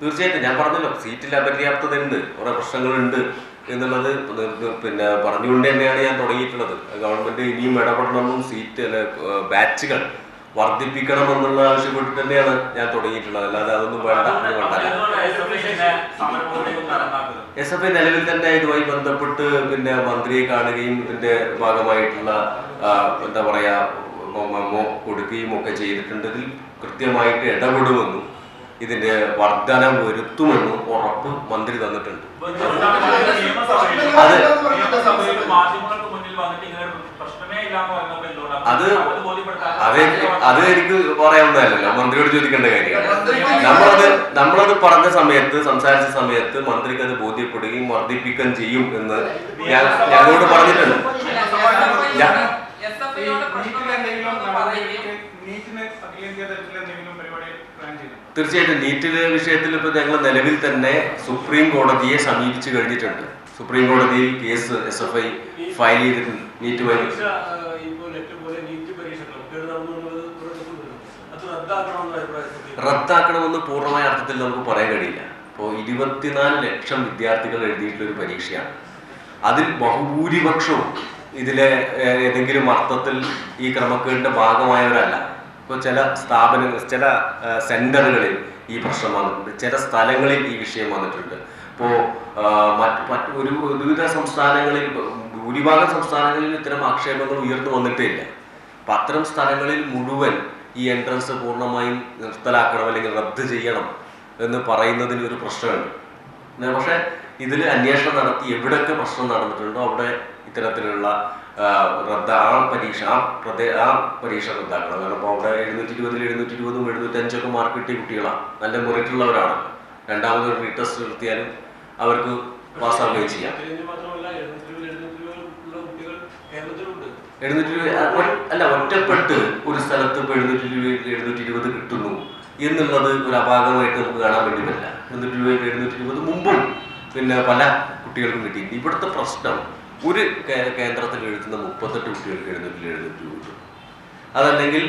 തീർച്ചയായിട്ടും ഞാൻ പറഞ്ഞല്ലോ സീറ്റിൽ അപര്യാപ്തത ഉണ്ട് കുറെ പ്രശ്നങ്ങളുണ്ട് എന്നുള്ളത് പിന്നെ പറഞ്ഞുകൊണ്ട് തന്നെയാണ് ഞാൻ തുടങ്ങിയിട്ടുള്ളത്. ഗവൺമെന്റ് ഇനിയും ഇടപെടണമെന്നും സീറ്റ് അല്ലെ ബാച്ചുകൾ വർദ്ധിപ്പിക്കണം എന്നുള്ള ആവശ്യപ്പെട്ട് തന്നെയാണ് ഞാൻ തുടങ്ങിയിട്ടുള്ളത്. അല്ലാതെ അതൊന്നും വേണ്ട എന്ന് കണ്ടല്ല എസ് എഫ് ഐ നിലവിൽ തന്നെ ഇതുമായി ബന്ധപ്പെട്ട് പിന്നെ മന്ത്രിയെ കാണുകയും ഇതിന്റെ ഭാഗമായിട്ടുള്ള എന്താ പറയാ മെമ്മോ കൊടുക്കുകയും ഒക്കെ ചെയ്തിട്ടുണ്ട് ഇതിൽ കൃത്യമായിട്ട് ഇടപെടുമെന്നും ഇതിന്റെ വർധനം വരുത്തുമെന്നും ഉറപ്പ് മന്ത്രി തന്നിട്ടുണ്ട്. അത് അത് അത് അത് എനിക്ക് പറയാവുന്നതല്ലല്ലോ. മന്ത്രിയോട് ചോദിക്കേണ്ട കാര്യമാണ്. നമ്മളത് നമ്മളത് പറഞ്ഞ സമയത്ത് സംസാരിച്ച സമയത്ത് മന്ത്രിക്ക് അത് ബോധ്യപ്പെടുകയും വർദ്ധിപ്പിക്കുകയും ചെയ്യും എന്ന് ഞാൻ ഞങ്ങളോട് പറഞ്ഞിട്ടുണ്ട്. തീർച്ചയായിട്ടും നീറ്റിലെ വിഷയത്തിൽ ഇപ്പോൾ ഞങ്ങൾ നിലവിൽ തന്നെ സുപ്രീം കോടതിയെ സമീപിച്ചു കഴിഞ്ഞിട്ടുണ്ട്. സുപ്രീം കോടതിയിൽ case S F I file ചെയ്തിട്ടുണ്ട്. നീറ്റുമായി റദ്ദാക്കണമെന്ന പൂർണമായ അർത്ഥത്തിൽ നമുക്ക് പറയാൻ കഴിയില്ല. ഇപ്പോൾ ഇരുപത്തിനാല് ലക്ഷം വിദ്യാർത്ഥികൾ എഴുതിയിട്ടുള്ള ഒരു പരീക്ഷയാണ്. അതിൽ ബഹുഭൂരിപക്ഷവും ഇതിലെ ഏതെങ്കിലും അർത്ഥത്തിൽ ഈ ക്രമക്കേടിന്റെ ഭാഗമായവരല്ല. ഇപ്പോൾ ചില സ്ഥാപനങ്ങൾ ചില സെന്ററുകളിൽ ഈ പ്രശ്നം വന്നിട്ടുണ്ട്. ചില സ്ഥലങ്ങളിൽ ഈ വിഷയം വന്നിട്ടുണ്ട്. ഇപ്പോൾ മറ്റ് മറ്റ് ഒരു വിവിധ സംസ്ഥാനങ്ങളിൽ ഭൂരിഭാഗം സംസ്ഥാനങ്ങളിൽ ഇത്തരം ആക്ഷേപങ്ങൾ ഉയർന്നു വന്നിട്ടേ ഇല്ല അപ്പം അത്തരം സ്ഥലങ്ങളിൽ മുഴുവൻ ഈ എൻട്രൻസ് പൂർണമായും നിർത്തലാക്കണം അല്ലെങ്കിൽ റദ്ദ് ചെയ്യണം എന്ന് പറയുന്നതിന് ഒരു പ്രശ്നമുണ്ട്. പക്ഷെ ഇതിൽ അന്വേഷണം നടത്തി എവിടെയൊക്കെ പ്രശ്നം നടന്നിട്ടുണ്ടോ അവിടെ ഇത്തരത്തിലുള്ള റദ്ദ ആ പരീക്ഷ ആ പ്രദേ ആ പരീക്ഷ റദ്ദാക്കണം. കാരണം ഇപ്പോൾ അവിടെ എഴുന്നൂറ്റി ഇരുപതിൽ എഴുന്നൂറ്റി ഇരുപതും എഴുന്നൂറ്റി അഞ്ചൊക്കെ മാർക്ക് കിട്ടിയ കുട്ടികളാണ് നല്ല മുറിയിട്ടുള്ളവരാണ് രണ്ടാമത് ഒരു റീടെസ്റ്റ് നടത്തിയാലും അവർക്ക് പാസ്സാവുകയും ചെയ്യാം എഴുന്നൂറ്റി അല്ല ഒറ്റപ്പെട്ട് ഒരു സ്ഥലത്ത് ഇപ്പോൾ എഴുന്നൂറ്റി രൂപയിൽ എഴുന്നൂറ്റി ഇരുപത് കിട്ടുന്നു എന്നുള്ളത് ഒരു അപാകമായിട്ട് നമുക്ക് കാണാൻ വേണ്ടി പറ്റില്ല എഴുന്നൂറ്റി രൂപയിൽ എഴുന്നൂറ്റി ഇരുപത് മുമ്പും പിന്നെ പല കുട്ടികൾക്കും കിട്ടിയിട്ടുണ്ട് ഇവിടുത്തെ പ്രശ്നം ഒരു കേന്ദ്രത്തിൽ എഴുതുന്ന മുപ്പത്തെട്ട് കുട്ടികൾക്ക് എഴുന്നൂറ്റി എഴുന്നൂറ്റി കിട്ടും അതല്ലെങ്കിൽ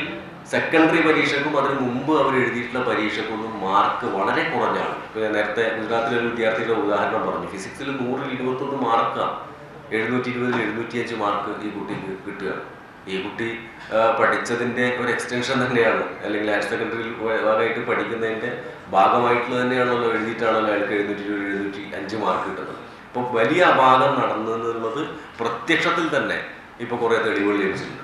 സെക്കൻഡറി പരീക്ഷക്കും അതിന് മുമ്പ് അവർ എഴുതിയിട്ടുള്ള പരീക്ഷക്കൊന്നും മാർക്ക് വളരെ കുറഞ്ഞാണ്. ഇപ്പൊ നേരത്തെ ഗുജറാത്തിലെ ഒരു വിദ്യാർത്ഥിയുടെ ഉദാഹരണം പറഞ്ഞു. ഫിസിക്സിൽ നൂറിൽ ഇരുപത്തൊന്ന് മാർക്കാണ് എഴുന്നൂറ്റി ഇരുപതിൽ എഴുന്നൂറ്റി അഞ്ച് മാർക്ക് ഈ കുട്ടിക്ക് കിട്ടുക. ഈ കുട്ടി പഠിച്ചതിന്റെ ഒരു എക്സ്റ്റൻഷൻ തന്നെയാണ്. അല്ലെങ്കിൽ ഹയർ സെക്കൻഡറിയിൽ ഭാഗമായിട്ട് പഠിക്കുന്നതിന്റെ ഭാഗമായിട്ടുള്ള തന്നെയാണല്ലോ എഴുതിയിട്ടാണല്ലോ അയാൾക്ക് എഴുന്നൂറ്റി ഇരുപത് എഴുന്നൂറ്റി അഞ്ച് മാർക്ക് കിട്ടുന്നത്. അപ്പോൾ വലിയ അപാകം നടന്നെന്നുള്ളത് പ്രത്യക്ഷത്തിൽ തന്നെ ഇപ്പോൾ കുറേ തെളിവുകൾ ലഭിച്ചിട്ടുണ്ട്.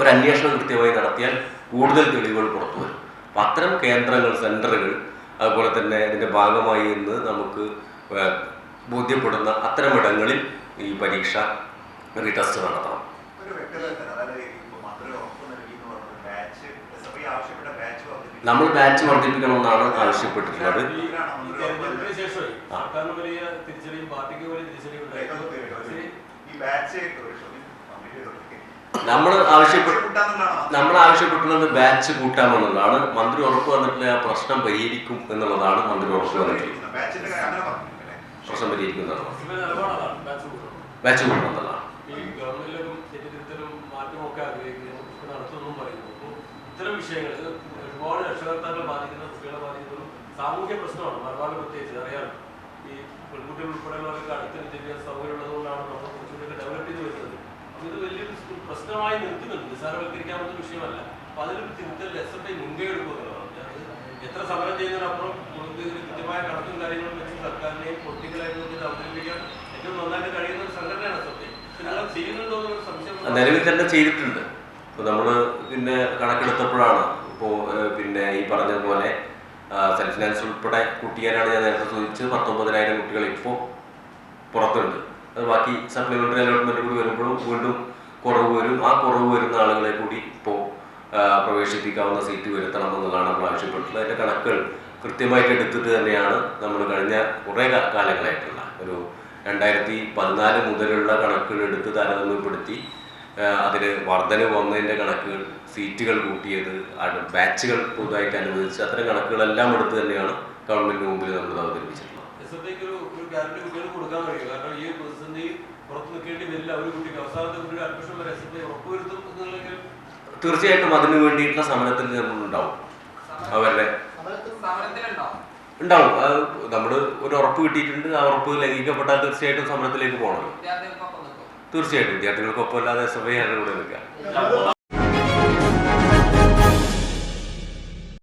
ഒരു അന്വേഷണം കൃത്യമായി നടത്തിയാൽ കൂടുതൽ തെളിവുകൾ പുറത്തു വരും. അപ്പം അത്തരം കേന്ദ്രങ്ങൾ സെന്ററുകൾ അതുപോലെ തന്നെ ഇതിന്റെ ഭാഗമായി എന്ന് നമുക്ക് ബോധ്യപ്പെടുന്ന അത്തരം ഇടങ്ങളിൽ ഈ പരീക്ഷ റീടെസ്റ്റ് നടത്തണം. ഇപ്പൊ. നമ്മൾ ബാച്ച് വർദ്ധിപ്പിക്കണമെന്നാണ് ആവശ്യപ്പെട്ടിട്ടുള്ളത്. സർക്കാരിന് വലിയ തിരിച്ചടിയും പാർട്ടിക്ക് വലിയ തിരിച്ചടിയും. നമ്മൾ ആവശ്യപ്പെട്ട ബാച്ച് നമ്മൾ ആവശ്യപ്പെട്ടുള്ളത് ബാച്ച് കൂട്ടാമെന്നുള്ളതാണ് മന്ത്രി ഉറപ്പ് വന്നിട്ടില്ല ആ പ്രശ്നം പരിഹരിക്കും എന്നുള്ളതാണ് മന്ത്രി ഉറപ്പ് വന്നിട്ടുള്ളത്. പ്രശ്നം പരിഹരിക്കും ബാച്ച് കൂട്ടണം. ഇത്തരം വിഷയങ്ങൾ ഒരുപാട് രക്ഷകർത്താക്കളെ ബാധിക്കുന്ന കുട്ടികളെ ബാധിക്കുന്നതും സാമൂഹ്യ പ്രശ്നമാണ് മലബാറിൽ പ്രത്യേകിച്ച് അറിയാം ഈ പെൺകുട്ടികൾ ഉൾപ്പെടെയുള്ളവർക്ക് അടുത്ത വിദ്യാഭ്യാസ സൗകര്യം ഉള്ളതുകൊണ്ടാണ് നമ്മൾ കുറച്ചുകൂടി ഡെവലപ്പ് ചെയ്ത് വരുന്നത്. അപ്പോൾ ഇത് വലിയൊരു പ്രശ്നമായി നിൽക്കുന്നുണ്ട്. നിസ്സാരവൽക്കരിക്കാവുന്ന വിഷയമല്ല. അപ്പോൾ അതിലൊരു തിരുത്തൽ എസ് എഫ് ഐ മുൻകൈ എടുക്കുന്നതാണ് എത്ര സമരം ചെയ്യുന്നതിനപ്പുറം ഇതിന് കൃത്യമായ കണക്കും കാര്യങ്ങളും വെച്ച് സർക്കാരിനെയും പൊളിറ്റിക്കലായിട്ട് അവതരിപ്പിക്കാൻ ഏറ്റവും നന്നായിട്ട് കഴിയുന്ന ഒരു സംഘടനയാണ് എസ് എഫ് ഐ പിന്നെ ചെയ്യുന്നുണ്ടോ എന്നൊരു സംശയം നിലവിൽ തന്നെ ചെയ്തിട്ടുണ്ട്. ഇപ്പൊ നമ്മൾ പിന്നെ കണക്കെടുത്തപ്പോഴാണ് ഇപ്പോൾ പിന്നെ ഈ പറഞ്ഞതുപോലെ സെൽഫ് ഫിനാൻസ് ഉൾപ്പെടെ കുട്ടികളാണ് ഞാൻ നേരത്തെ സൂചിപ്പിച്ചത് പത്തൊമ്പതിനായിരം കുട്ടികൾ ഇപ്പോൾ പുറത്തുണ്ട്. അത് ബാക്കി സപ്ലിമെന്ററി അലോട്ട്മെന്റ് കൂടി വരുമ്പോഴും വീണ്ടും കുറവ് വരും. ആ കുറവ് വരുന്ന ആളുകളെ കൂടി ഇപ്പോൾ പ്രവേശിപ്പിക്കാവുന്ന സീറ്റ് വരുത്തണം എന്നുള്ളതാണ് നമ്മൾ ആവശ്യപ്പെട്ടിട്ടുള്ളത്. അതിന്റെ കണക്കുകൾ കൃത്യമായിട്ട് എടുത്തിട്ട് തന്നെയാണ് നമ്മൾ കഴിഞ്ഞ കുറേ കാലങ്ങളായിട്ടുള്ള ഒരു രണ്ടായിരത്തി പതിനാല് മുതലുള്ള കണക്കുകൾ എടുത്ത് താരതമ്യപ്പെടുത്തി അതിന് വർധന വന്നതിന്റെ കണക്കുകൾ സീറ്റുകൾ കൂട്ടിയത് ബാച്ചുകൾ പുതുതായിട്ട് അനുവദിച്ച് അത്തരം കണക്കുകളെല്ലാം എടുത്ത് തന്നെയാണ് ഗവൺമെന്റ് മുമ്പിൽ നമ്മൾ അവതരിപ്പിച്ചിട്ടുള്ളത്. തീർച്ചയായിട്ടും അതിന് വേണ്ടിയിട്ടുള്ള സമരത്തിൽ നമ്മൾ ഉണ്ടാവും. അവരുടെ ഉണ്ടാവും. അത് നമ്മൾ ഒരു ഉറപ്പ് കിട്ടിയിട്ടുണ്ട്. ആ ഉറപ്പ് ലംഘിക്കപ്പെട്ടാൽ തീർച്ചയായിട്ടും സമരത്തിലേക്ക് പോകണം തീർച്ചയായിട്ടും വിദ്യാർത്ഥികൾക്കൊപ്പമല്ലാതെ ആരുടെ കൂടെ നിൽക്കുക.